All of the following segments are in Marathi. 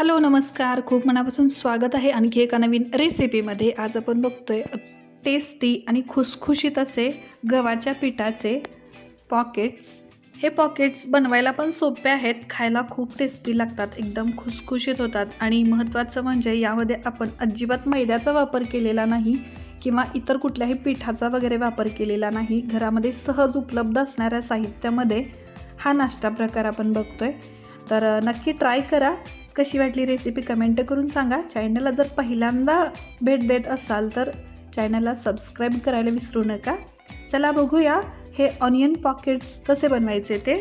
हॅलो नमस्कार. खूप मनापासून स्वागत आहे. आणखी एका नवीन रेसिपीमध्ये आज आपण बघतोय टेस्टी आणि खुसखुशीत असे गव्हाच्या पिठाचे पॉकेट्स हे पॉकेट्स बनवायला पण सोपे आहेत. खायला खूप टेस्टी लागतात. एकदम खुसखुशीत होतात. आणि महत्त्वाचं म्हणजे यामध्ये आपण अजिबात मैद्याचा वापर केलेला नाही किंवा इतर कुठल्याही पिठाचा वगैरे वापर केलेला नाही. घरामध्ये सहज उपलब्ध असणाऱ्या साहित्यामध्ये हा नाश्ता प्रकार आपण बघतोय. तर नक्की ट्राय करा. कशी वाटली रेसिपी कमेंट करून सांगा. चॅनलला जर पहिल्यांदा भेट देत असाल तर चॅनलला सबस्क्राईब करायला विसरू नका. चला बघूया हे ऑनियन पॉकेट्स कसे बनवायचे ते.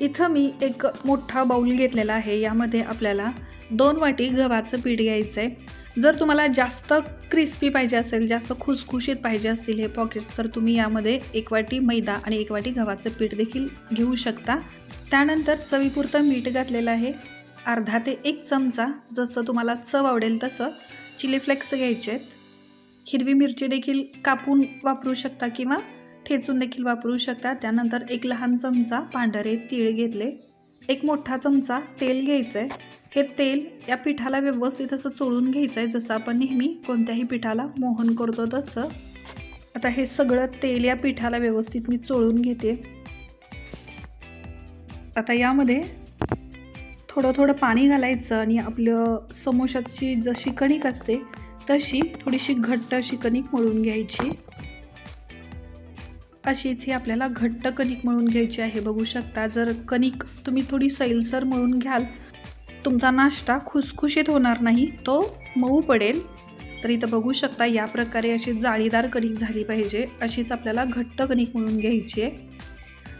इथं मी एक मोठा बाऊल घेतलेला आहे. यामध्ये आपल्याला दोन वाटी गव्हाचं पीठ घ्यायचं आहे जर तुम्हाला जास्त क्रिस्पी पाहिजे असेल जास्त खुसखुशीत पाहिजे असतील हे पॉकेट्स तर तुम्ही यामध्ये एक वाटी मैदा आणि एक वाटी गव्हाचं पीठ देखील घेऊ शकता. त्यानंतर चवीपुरतं मीठ घातलेलं आहे. अर्धा ते एक चमचा जसं तुम्हाला चव आवडेल तसं चिली फ्लेक्स घ्यायचे आहेत. हिरवी मिरची देखील कापून वापरू शकता किंवा ठेचून देखील वापरू शकता. त्यानंतर एक लहान चमचा पांढरे तीळ घेतले. एक मोठा चमचा तेल घ्यायचं आहे हे तेल या पिठाला व्यवस्थित असं चोळून घ्यायचं आहे जसं आपण नेहमी कोणत्याही पिठाला मोहन करतो तसं. आता हे सगळं तेल या पिठाला व्यवस्थित मी चोळून घेते. आता यामध्ये थोडं थोडं पाणी घालायचं आणि आपलं समोशाची जशी कणिक असते तशी थोडीशी घट्ट अशी कणिक मळून घ्यायची. अशीच ही आपल्याला घट्ट कणिक मळून घ्यायची आहे. बघू शकता जर कणिक तुम्ही थोडी सैलसर मळून घ्याल तुमचा नाश्ता खुसखुशीत होणार नाही तो मऊ पडेल. तर इथं बघू शकता या प्रकारे अशी जाळीदार कणिक झाली पाहिजे. अशीच आपल्याला घट्ट कणिक मळून घ्यायची आहे.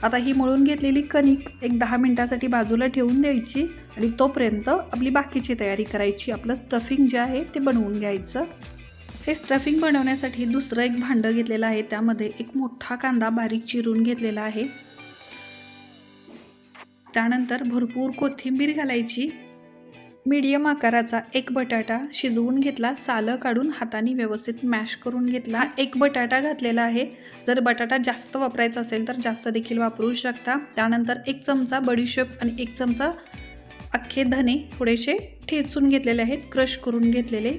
आता ही मळून घेतलेली कणिक एक दहा मिनटासाठी बाजूला ठेवून द्यायची आणि तोपर्यंत आपली बाकीची तयारी करायची. आपलं स्टफिंग जे आहे ते बनवून घ्यायचं. हे स्टफिंग बनवण्यासाठी दुसरं एक भांडं घेतलेलं आहे. त्यामध्ये एक मोठा कांदा बारीक चिरून घेतलेला आहे. त्यानंतर भरपूर कोथिंबीर घालायची. मीडियम आकाराचा एक बटाटा शिजवून घेतला सालं काढून हाताने व्यवस्थित मॅश करून घेतला. एक बटाटा घातलेला आहे. जर बटाटा जास्त वापरायचा असेल तर जास्त देखील वापरू शकता. त्यानंतर एक चमचा बडीशेप आणि एक चमचा अख्खे धने थोडेसे ठेचून घेतलेले आहेत क्रश करून घेतलेले.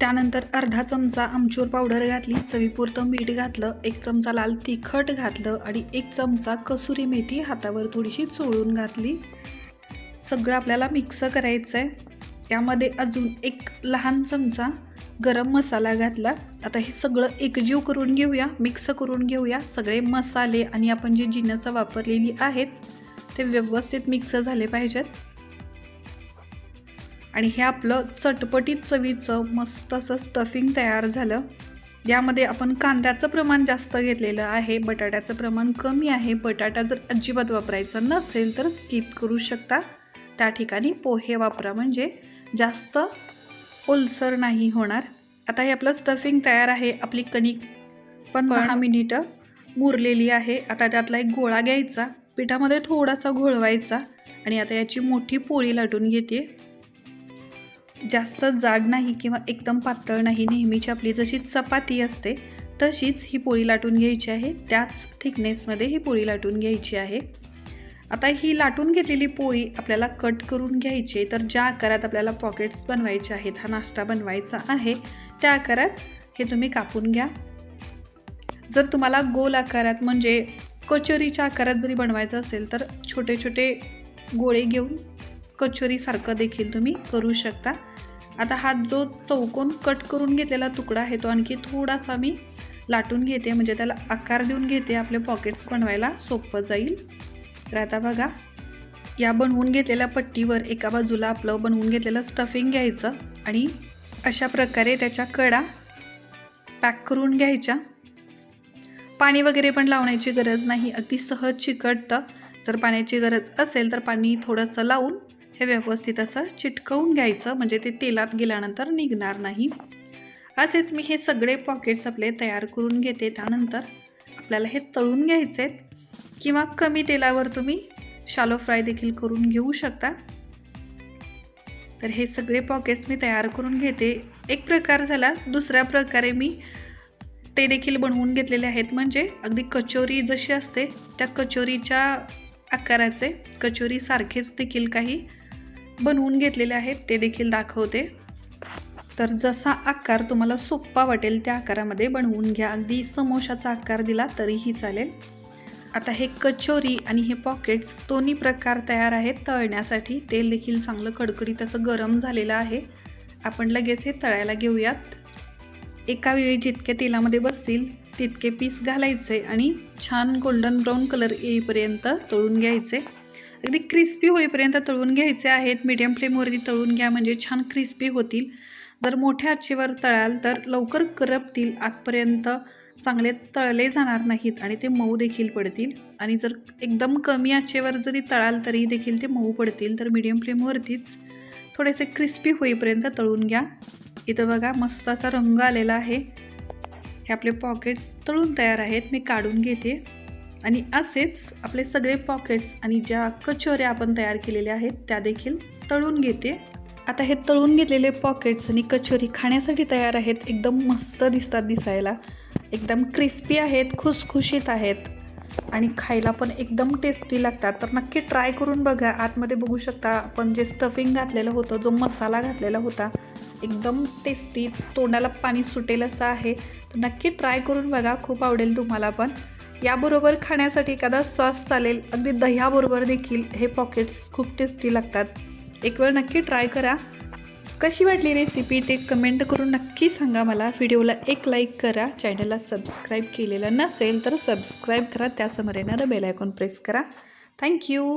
त्यानंतर अर्धा चमचा आमचूर पावडर घातली चवीपुरतं मीठ घातलं एक चमचा लाल तिखट घातलं आणि एक चमचा कसुरी मेथी हातावर थोडीशी चोळून घातली. सगळं आपल्याला मिक्स करायचं आहे त्यामध्ये अजून एक लहान चमचा गरम मसाला घातला. आता हे सगळं एकजीव करून घेऊया मिक्स करून घेऊया. सगळे मसाले आणि आपण जी जिनसं वापरलेली आहेत ते व्यवस्थित मिक्स झाले पाहिजेत. आणि हे आपलं चटपटीत चवीचं मस्त असं स्टफिंग तयार झालं. यामध्ये आपण कांद्याचं प्रमाण जास्त घेतलेलं आहे. बटाट्याचं प्रमाण कमी आहे. बटाटा जर अजिबात वापरायचा नसेल तर स्किप करू शकता. त्या ठिकाणी पोहे वापरा. म्हणजे जास्त ओलसर नाही होणार. आता हे आपलं स्टफिंग तयार आहे. आपली कणिक पण दहा मिनिटं मुरलेली आहे. आता त्यातला एक गोळा घ्यायचा. पिठामध्ये थोडासा घोळवायचा. आणि आता याची मोठी पोळी लाटून घेते. जास्त जाड नाही किंवा एकदम पातळ नाही. नेहमीची आपली जशी चपाती असते तशीच ही पोळी लाटून घ्यायची आहे. त्याच थिकनेसमध्ये ही पोळी लाटून घ्यायची आहे. आता ही लाटून घेतलेली पोळी आपल्याला कट करून घ्यायची तर ज्या आकारात आपल्याला पॉकेट्स बनवायचे आहेत हा नाश्ता बनवायचा आहे त्या आकारात हे तुम्ही कापून घ्या. जर तुम्हाला गोल आकारात म्हणजे कचोरीच्या आकारात जरी बनवायचं असेल तर छोटे छोटे गोळे घेऊन कचोरीसारखं देखील तुम्ही करू शकता. आता हा जो चौकोन कट करून घेतलेला तुकडा आहे तो आणखी थोडासा मी लाटून घेते. म्हणजे त्याला आकार देऊन घेते. आपले पॉकेट्स बनवायला सोपं जाईल. तर आता बघा या बनवून घेतलेल्या पट्टीवर एका बाजूला आपलं बनवून घेतलेलं स्टफिंग घ्यायचं आणि अशा प्रकारे त्याच्या कडा पॅक करून घ्यायच्या. पाणी वगैरे पण लावण्याची गरज नाही अगदी सहज चिकटतं. जर पाण्याची गरज असेल तर पाणी थोडंसं लावून हे व्यवस्थित असं चिटकवून घ्यायचं म्हणजे ते तेलात गेल्यानंतर निघणार नाही. असेच मी हे सगळे पॉकेट्स आपले तयार करून घेते. त्यानंतर आपल्याला हे तळून घ्यायचे आहेत किंवा कमी तेलावर तुम्ही शालो फ्राय देखील करून घेऊ शकता. तर हे सगळे पॉकेट्स मी तयार करून घेते. एक प्रकार झाला दुसऱ्या प्रकारे मी ते देखील बनवून घेतलेले आहेत. म्हणजे अगदी कचोरी जशी असते त्या कचोरीच्या आकाराचे कचोरीसारखेच देखील काही बनवून घेतलेले आहेत. ते देखील दाखवते. तर जसा आकार तुम्हाला सोप्पा वाटेल त्या आकारामध्ये बनवून घ्या. अगदी समोशाचा आकार दिला तरीही चालेल. आता हे कचोरी आणि हे पॉकेट्स दोन्ही प्रकार तयार आहेत तळण्यासाठी. तेल देखील चांगलं कडकडीत असं गरम झालेलं आहे. आपण लगेच हे तळायला घेऊयात. एका वेळी जितके तेलामध्ये बसतील तितके पीस घालायचे आणि छान गोल्डन ब्राऊन कलर येईपर्यंत तळून घ्यायचे. अगदी क्रिस्पी होईपर्यंत तळून घ्यायचे आहेत. मीडियम फ्लेमवरती तळून घ्या म्हणजे छान क्रिस्पी होतील. जर मोठ्या आचेवर तळाल तर लवकर करपतील आतपर्यंत. चांगले तळले जाणार नाहीत आणि ते मऊ देखील पडतील. आणि जर एकदम कमी आचेवर जरी तळाल तरी देखील ते मऊ पडतील. तर मीडियम फ्लेमवरतीच थोडेसे क्रिस्पी होईपर्यंत तळून घ्या. इथं बघा मस्त असा रंग आलेला आहे. हे आपले पॉकेट्स तळून तयार आहेत. मी काढून घेते. आणि असेच आपले सगळे पॉकेट्स आणि ज्या कचोऱ्या आपण तयार केलेल्या आहेत त्या देखील तळून घेते. आता हे तळून घेतलेले पॉकेट्स आणि कचोरी खाण्यासाठी तयार आहेत. एकदम मस्त दिसतात दिसायला. एकदम क्रिस्पी आहेत खुसखुशीत आहेत. आणि खायला पण एकदम टेस्टी लागतात. तर नक्की ट्राय करून बघा. आतमध्ये बघू शकता आपण जे स्टफिंग घातलेलं होतं जो मसाला घातलेला होता एकदम टेस्टी तोंडाला पाणी सुटेल असं आहे. तर नक्की ट्राय करून बघा. खूप आवडेल तुम्हाला पण. याबरोबर खाण्यासाठी एखादा सॉस चालेल. अगदी दह्याबरोबर देखील हे पॉकेट्स खूप टेस्टी लागतात. एक वेळ नक्की ट्राय करा. कशी वाटली रेसिपी ते कमेंट करून नक्की सांगा मला. व्हिडिओला एक लाईक करा चॅनलला सबस्क्राईब केलेलं नसेल तर सबस्क्राईब करा. त्यासमोर येणारं बेलायकॉन प्रेस करा. थँक्यू